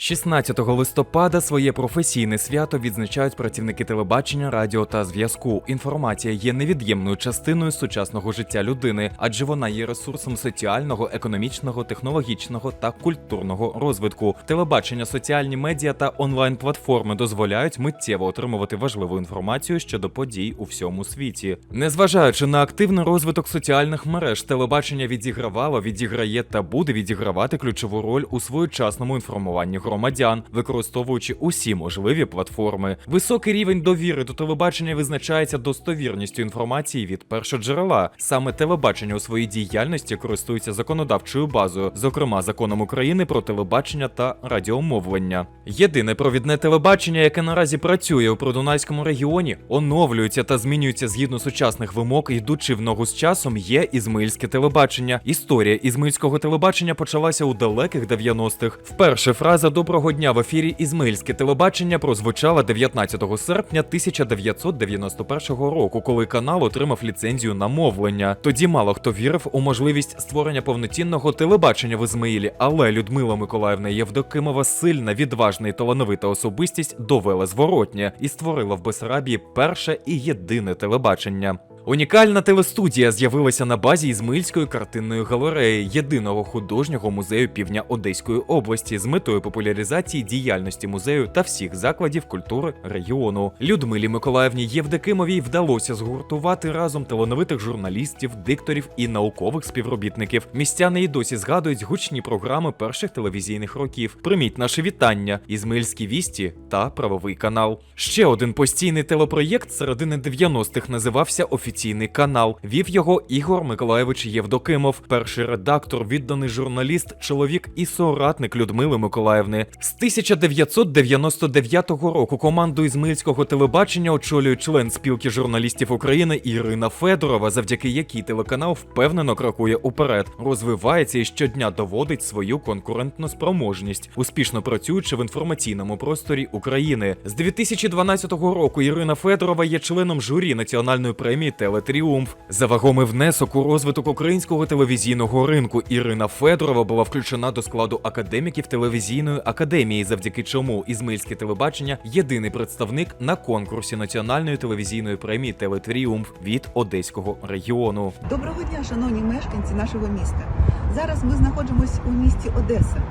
16 листопада своє професійне свято відзначають працівники телебачення, радіо та зв'язку. Інформація є невід'ємною частиною сучасного життя людини, адже вона є ресурсом соціального, економічного, технологічного та культурного розвитку. Телебачення, соціальні медіа та онлайн-платформи дозволяють миттєво отримувати важливу інформацію щодо подій у всьому світі. Незважаючи на активний розвиток соціальних мереж, телебачення відігравало, відіграє та буде відігравати ключову роль у своєчасному інформуванні громадян, використовуючи усі можливі платформи. Високий рівень довіри до телебачення визначається достовірністю інформації від першоджерела. Саме телебачення у своїй діяльності користується законодавчою базою, зокрема законом України про телебачення та радіомовлення. Єдине провідне телебачення, яке наразі працює у Продунайському регіоні, оновлюється та змінюється згідно сучасних вимог, йдучи в ногу з часом, є Ізмаїльське телебачення. Історія ізмаїльського телебачення почалася у далеких 90-х. Вперше фраза Доброго дня в ефірі Ізмаїльське телебачення прозвучала 19 серпня 1991 року, коли канал отримав ліцензію на мовлення. Тоді мало хто вірив у можливість створення повноцінного телебачення в Ізмаїлі, але Людмила Миколаївна Євдокимова сильна, відважна і талановита особистість довела зворотнє і створила в Бесарабії перше і єдине телебачення. Унікальна телестудія з'явилася на базі Ізмаїльської картинної галереї, єдиного художнього музею півдня Одеської області з метою популяризації діяльності музею та всіх закладів культури регіону. Людмилі Миколаївні Євдокимовій вдалося згуртувати разом талановитих журналістів, дикторів і наукових співробітників. Містяни й досі згадують гучні програми перших телевізійних років. Прийміть наше вітання, Ізмаїльські вісті та правовий канал. Ще один постійний телепроєкт середини 90-х називався Офіційний канал. Вів його Ігор Миколаєвич Євдокимов, перший редактор, відданий журналіст, чоловік і соратник Людмили Миколаївни. З 1999 року команду Ізмаїльського телебачення очолює член спілки журналістів України Ірина Федорова, завдяки якій телеканал впевнено крокує уперед, розвивається і щодня доводить свою конкурентну спроможність, успішно працюючи в інформаційному просторі України. З 2012 року Ірина Федорова є членом журі національної премії Телетріумф. За вагомий внесок у розвиток українського телевізійного ринку Ірина Федорова була включена до складу академіків телевізійної академії, завдяки чому Ізмаїльське телебачення єдиний представник на конкурсі національної телевізійної премії Телетріумф від Одеського регіону. Доброго дня, шановні мешканці нашого міста. Зараз ми знаходимося у місті Одеса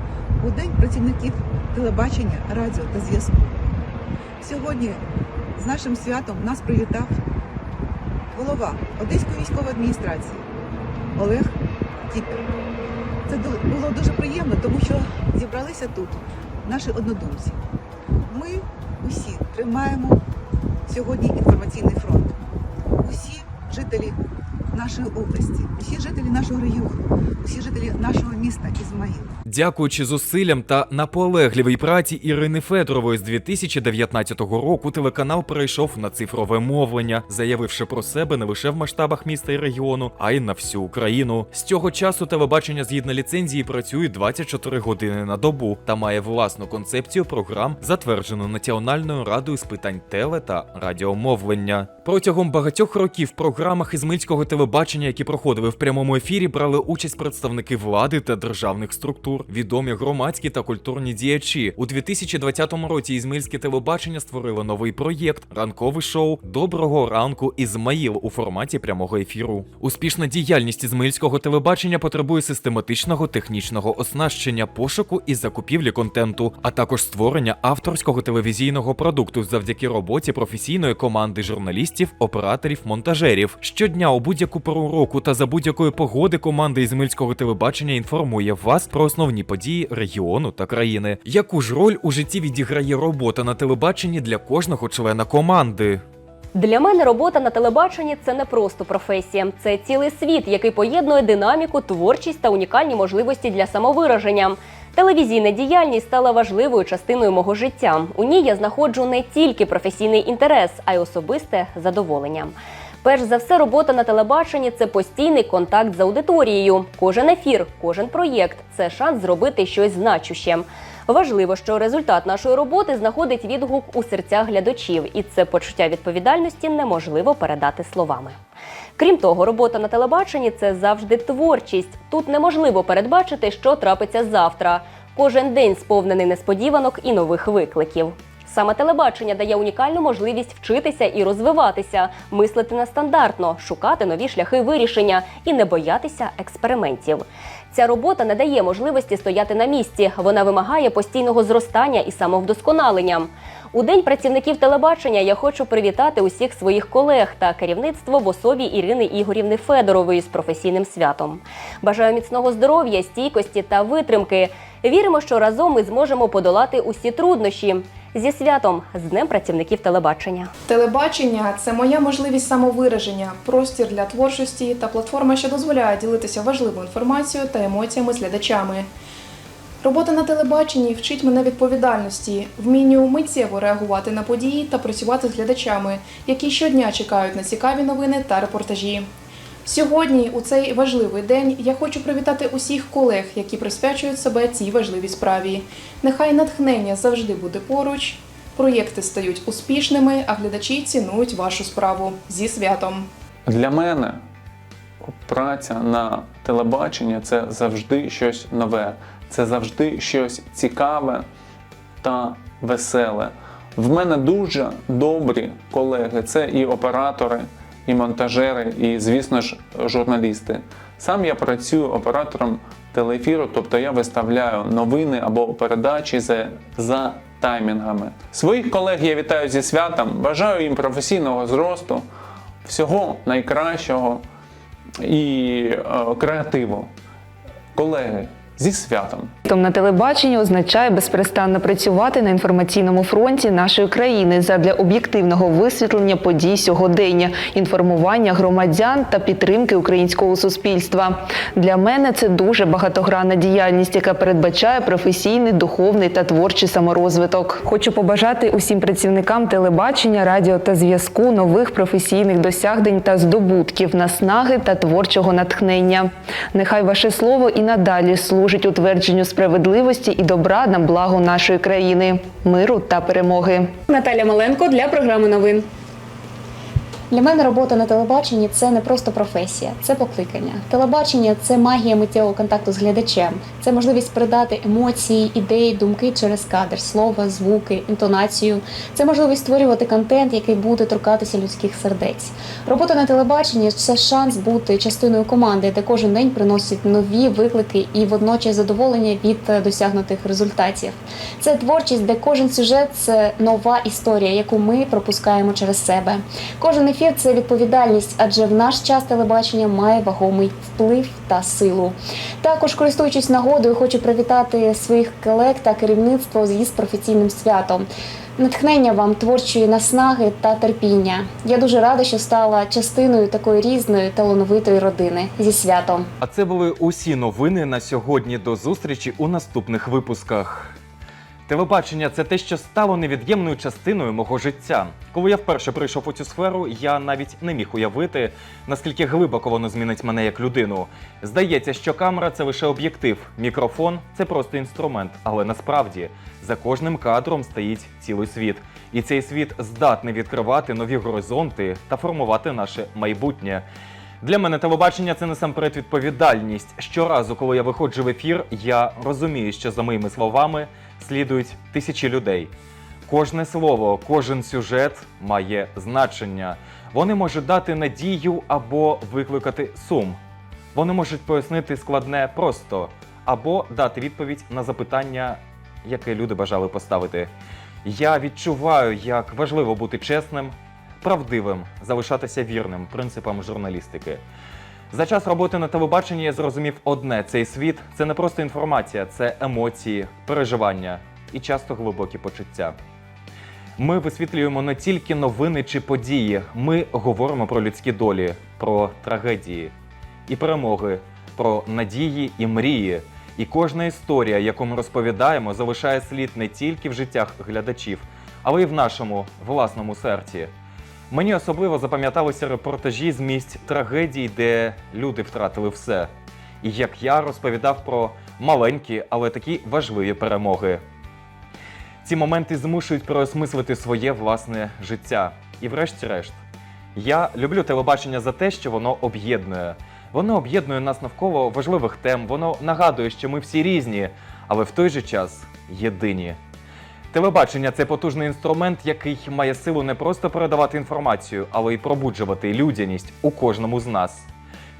у день працівників телебачення, радіо та зв'язку. Сьогодні з нашим святом нас привітав голова Одеської військової адміністрації Олег Тіпер. Це було дуже приємно, тому що зібралися тут наші однодумці. Ми усі тримаємо сьогодні інформаційний фронт. Нашої області, усі жителі нашого регіону, усі жителі нашого міста Ізмаїл. Дякуючи зусиллям та наполегливій праці Ірини Федорової з 2019 року телеканал перейшов на цифрове мовлення, заявивши про себе не лише в масштабах міста і регіону, а й на всю Україну. З цього часу телебачення згідно ліцензії працює 24 години на добу та має власну концепцію програм, затверджену Національною радою з питань теле та радіомовлення. Протягом багатьох років в програмах ізмильського телебачення, які проходили в прямому ефірі, брали участь представники влади та державних структур, відомі громадські та культурні діячі. У 2020 році Ізмаїльське телебачення створило новий проєкт ранкове шоу Доброго ранку Ізмаїл у форматі прямого ефіру. Успішна діяльність Ізмаїльського телебачення потребує систематичного технічного оснащення, пошуку і закупівлі контенту, а також створення авторського телевізійного продукту завдяки роботі професійної команди журналістів, операторів, монтажерів. Щодня у будь-яку пору року та за будь-якої погоди команда Ізмаїльського телебачення інформує вас про основні події регіону та країни. Яку ж роль у житті відіграє робота на телебаченні для кожного члена команди? Для мене робота на телебаченні це не просто професія, це цілий світ, який поєднує динаміку, творчість та унікальні можливості для самовираження. Телевізійна діяльність стала важливою частиною мого життя. У ній я знаходжу не тільки професійний інтерес, а й особисте задоволення. Перш за все, робота на телебаченні це постійний контакт з аудиторією. Кожен ефір, кожен проєкт це шанс зробити щось значуще. Важливо, що результат нашої роботи знаходить відгук у серцях глядачів, і це почуття відповідальності неможливо передати словами. Крім того, робота на телебаченні це завжди творчість. Тут неможливо передбачити, що трапиться завтра. Кожен день сповнений несподіванок і нових викликів. Саме телебачення дає унікальну можливість вчитися і розвиватися, мислити нестандартно, шукати нові шляхи вирішення і не боятися експериментів. Ця робота не дає можливості стояти на місці. Вона вимагає постійного зростання і самовдосконалення. У день працівників телебачення я хочу привітати усіх своїх колег та керівництво в особі Ірини Ігорівни Федорової з професійним святом. Бажаю міцного здоров'я, стійкості та витримки. Віримо, що разом ми зможемо подолати усі труднощі. Зі святом з Днем працівників телебачення. Телебачення це моя можливість самовираження, простір для творчості та платформа, що дозволяє ділитися важливою інформацією та емоціями з глядачами. Робота на телебаченні вчить мене відповідальності, вмінню миттєво реагувати на події та працювати з глядачами, які щодня чекають на цікаві новини та репортажі. Сьогодні, у цей важливий день, я хочу привітати усіх колег, які присвячують себе цій важливій справі. Нехай натхнення завжди буде поруч, проєкти стають успішними, а глядачі цінують вашу справу зі святом. Для мене праця на телебаченні це завжди щось нове, це завжди щось цікаве та веселе. В мене дуже добрі колеги. Це і оператори, і монтажери, і, звісно ж, журналісти. Сам я працюю оператором телеефіру, тобто я виставляю новини або передачі за, за таймінгами. Своїх колег я вітаю зі святом, бажаю їм професійного зросту, всього найкращого і е, креативу. Колеги, зі святом! Том на телебаченні означає безперестанно працювати на інформаційному фронті нашої країни задля об'єктивного висвітлення подій сьогодення, інформування громадян та підтримки українського суспільства. Для мене це дуже багатогранна діяльність, яка передбачає професійний, духовний та творчий саморозвиток. Хочу побажати усім працівникам телебачення, радіо та зв'язку нових професійних досягнень та здобутків, наснаги та творчого натхнення. Нехай ваше слово і надалі служить утвердженню справедливості і добра на благо нашої країни, миру та перемоги. Наталя Маленко для програми новин. Для мене робота на телебаченні це не просто професія, це покликання. Телебачення це магія миттєвого контакту з глядачем, це можливість передати емоції, ідеї, думки через кадр, слова, звуки, інтонацію. Це можливість створювати контент, який буде торкатися людських сердець. Робота на телебаченні це шанс бути частиною команди, де кожен день приносить нові виклики і водночас задоволення від е, досягнутих результатів. Це творчість, де кожен сюжет це нова історія, яку ми пропускаємо через себе. Кожен ефір це відповідальність, адже в наш час телебачення має вагомий вплив та силу. Також, користуючись нагодою, хочу привітати своїх колег та керівництво з професійним святом. Натхнення вам творчої наснаги та терпіння. Я дуже рада, що стала частиною такої різної талановитої родини зі святом. А це були усі новини на сьогодні. До зустрічі у наступних випусках. Телебачення це те, що стало невід'ємною частиною мого життя. Коли я вперше прийшов у цю сферу, я навіть не міг уявити, наскільки глибоко воно змінить мене як людину. Здається, що камера це лише об'єктив, мікрофон це просто інструмент, але насправді за кожним кадром стоїть цілий світ. І цей світ здатний відкривати нові горизонти та формувати наше майбутнє. Для мене телебачення це насамперед відповідальність. Щоразу, коли я виходжу в ефір, я розумію, що за моїми словами слідують тисячі людей. Кожне слово, кожен сюжет має значення. Вони можуть дати надію або викликати сум. Вони можуть пояснити складне просто або дати відповідь на запитання, яке люди бажали поставити. Я відчуваю, як важливо бути чесним, правдивим, залишатися вірним принципам журналістики. За час роботи на телебаченні я зрозумів одне: цей світ це не просто інформація, це емоції, переживання і часто глибокі почуття. Ми висвітлюємо не тільки новини чи події, ми говоримо про людські долі, про трагедії і перемоги, про надії і мрії. І кожна історія, яку ми розповідаємо, залишає слід не тільки в життях глядачів, але й в нашому власному серці. Мені особливо запам'яталися репортажі з місць трагедій, де люди втратили все. І як я розповідав про маленькі, але такі важливі перемоги. Ці моменти змушують переосмислити своє власне життя. І врешті-решт, я люблю телебачення за те, що воно об'єднує. Воно об'єднує нас навколо важливих тем, воно нагадує, що ми всі різні, але в той же час єдині. Телебачення це потужний інструмент, який має силу не просто передавати інформацію, але й пробуджувати людяність у кожному з нас.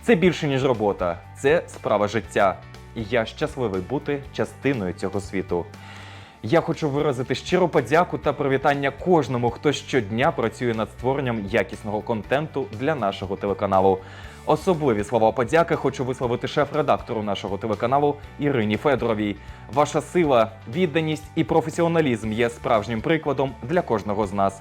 Це більше ніж робота, це справа життя. І я щасливий бути частиною цього світу. Я хочу виразити щиру подяку та привітання кожному, хто щодня працює над створенням якісного контенту для нашого телеканалу. Особливі слова подяки хочу висловити шеф-редактору нашого телеканалу Ірині Федоровій. Ваша сила, відданість і професіоналізм є справжнім прикладом для кожного з нас.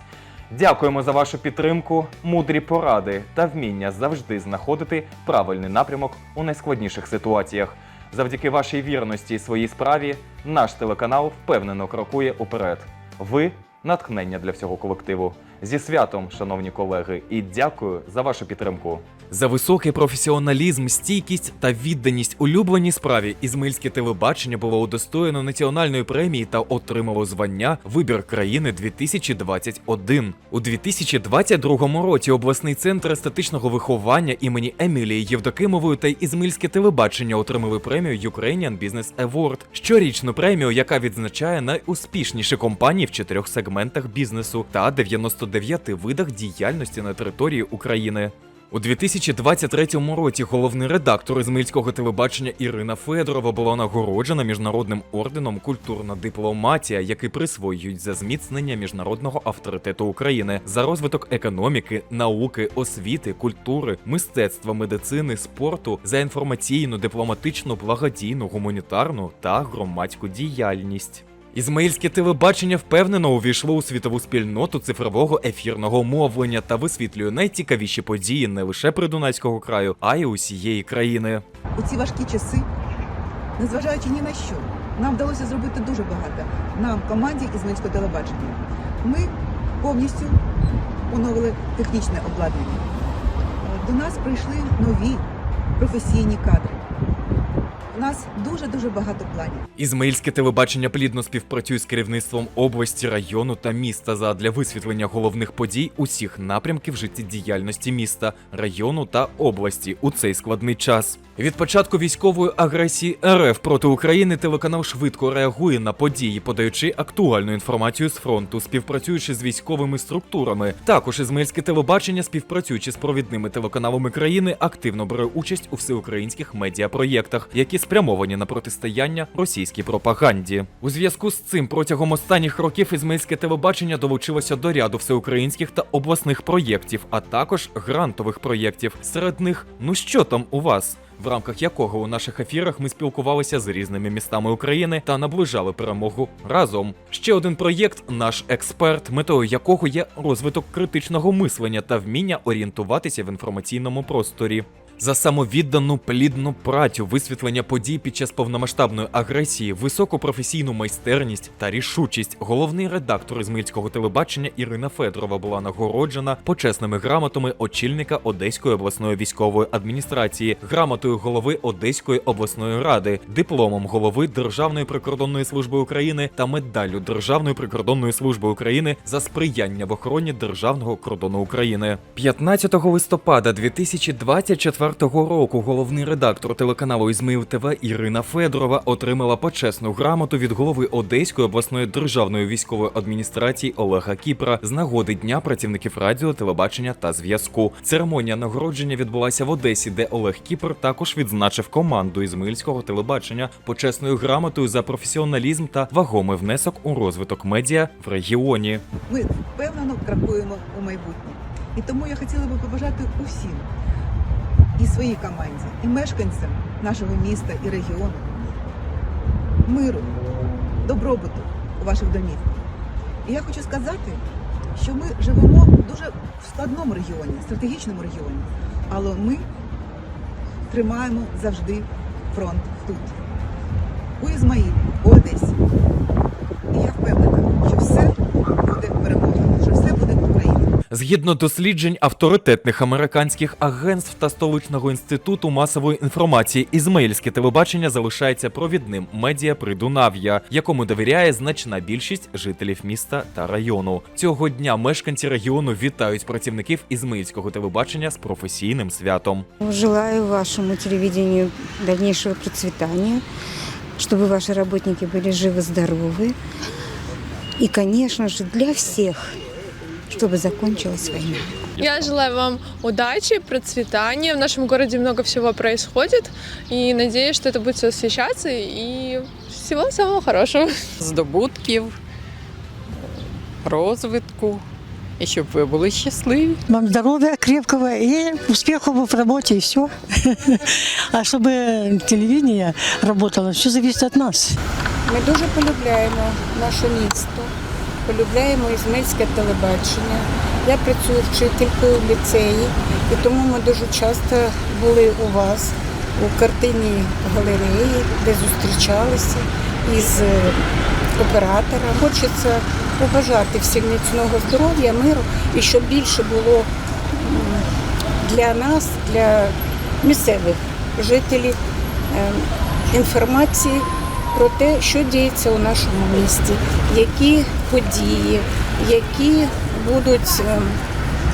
Дякуємо за вашу підтримку, мудрі поради та вміння завжди знаходити правильний напрямок у найскладніших ситуаціях. Завдяки вашій вірності і своїй справі наш телеканал впевнено крокує уперед. Ви натхнення для всього колективу. Зі святом, шановні колеги, і дякую за вашу підтримку. За високий професіоналізм, стійкість та відданість улюбленій справі Ізмаїльське телебачення було удостоєно національної премії та отримало звання Вибір країни 2021. У 2022 році обласний центр естетичного виховання імені Емілії Євдокимової та Ізмаїльське телебачення отримали премію Ukrainian Business Award, щорічну премію, яка відзначає найуспішніші компанії в чотирьох сегментах бізнесу та 99 видах діяльності на території України. У 2023 році головний редактор Ізмаїльського телебачення Ірина Федорова була нагороджена міжнародним орденом Культурна дипломатія, який присвоюють за зміцнення міжнародного авторитету України за розвиток економіки, науки, освіти, культури, мистецтва, медицини, спорту, за інформаційну, дипломатичну, благодійну, гуманітарну та громадську діяльність. Ізмаїльське телебачення впевнено увійшло у світову спільноту цифрового ефірного мовлення та висвітлює найцікавіші події не лише Придунайського краю, а й усієї країни. У ці важкі часи, незважаючи ні на що, нам вдалося зробити дуже багато. Нам, команді Ізмаїльського телебачення. Ми повністю оновили технічне обладнання. До нас прийшли нові професійні кадри. Нас дуже-дуже багато планів. Ізмаїльське телебачення плідно співпрацює з керівництвом області, району та міста задля висвітлення головних подій усіх напрямків життєдіяльності міста, району та області у цей складний час. Від початку військової агресії РФ проти України телеканал швидко реагує на події, подаючи актуальну інформацію з фронту, співпрацюючи з військовими структурами. Також Ізмаїльське телебачення, співпрацюючи з провідними телеканалами країни, активно бере участь у всеукраїнських медіапроєктах, які спрямовані на протистояння російській пропаганді. У зв'язку з цим протягом останніх років Ізмаїльське телебачення долучилося до ряду всеукраїнських та обласних проєктів, а також грантових проєктів. Серед них ну що там у вас? В рамках якого у наших ефірах ми спілкувалися з різними містами України та наближали перемогу разом. Ще один проєкт наш експерт, метою якого є розвиток критичного мислення та вміння орієнтуватися в інформаційному просторі. За самовіддану плідну працю, висвітлення подій під час повномасштабної агресії, високу професійну майстерність та рішучість, головний редактор Ізмаїльського телебачення Ірина Федорова була нагороджена почесними грамотами очільника Одеської обласної військової адміністрації, грамотою голови Одеської обласної ради, дипломом голови Державної прикордонної служби України та медаллю Державної прикордонної служби України за сприяння в охороні державного кордону України. 15 листопада 2024 року головний редактор телеканалу Ізмаїл ТВ Ірина Федорова отримала почесну грамоту від голови Одеської обласної державної військової адміністрації Олега Кіпра з нагоди Дня працівників радіо, телебачення та зв'язку. Церемонія нагородження відбулася в Одесі, де Олег Кіпр також відзначив команду Ізмаїльського телебачення почесною грамотою за професіоналізм та вагомий внесок у розвиток медіа в регіоні. Ми впевнено крокуємо у майбутнє. І тому я хотіла би побажати усім і своїй команді, і мешканцям нашого міста і регіону миру, добробуту у ваших домівках. І я хочу сказати, що ми живемо в дуже складному регіоні, стратегічному регіоні, але ми тримаємо завжди фронт тут, у Ізмаїлі, у Одесі. І я впевнена, що все буде переможно, що все буде Україна. Згідно досліджень авторитетних американських агентств та столичного інституту масової інформації, ізмаїльське телебачення залишається провідним медіа Придунав'я, якому довіряє значна більшість жителів міста та району. Цього дня мешканці регіону вітають працівників ізмаїльського телебачення з професійним святом. Желаю вашему телевидению дальнейшего процветания, чтобы ваши работники были живы-здоровы. И, конечно же, для всех, чтобы закончилась война. Я желаю вам удачи, процветания. В нашем городе много всего происходит. И надеюсь, что это будет все освещаться. И всего самого хорошего. здобутків, розвитку, і щоб ви були щасливі. Вам здоровья крепкого и успехов в работе, и все. А чтобы телевидение работало, все зависит от нас. Ми дуже полюбляємо наше місто, Полюбляємо ізмельське телебачення. Я працюю вчителькою в ліцеї, і тому ми дуже часто були у вас у картинній галереї, де зустрічалися із е, оператором. Хочеться побажати всім міцного здоров'я, миру і щоб більше було для нас, для місцевих жителів е, інформації про те, що діється у нашому місті, які події, які будуть, е,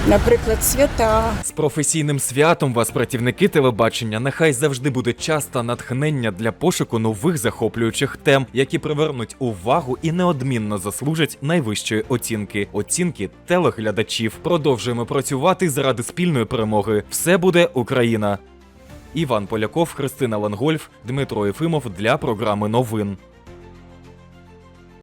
наприклад, свята, З професійним святом вас, працівники телебачення, нехай завжди буде час та натхнення для пошуку нових захоплюючих тем, які привернуть увагу і неодмінно заслужать найвищої оцінки оцінки телеглядачів. Продовжуємо працювати заради спільної перемоги. Все буде Україна. Іван Поляков, Христина Лангольф, Дмитро Єфимов для програми новин.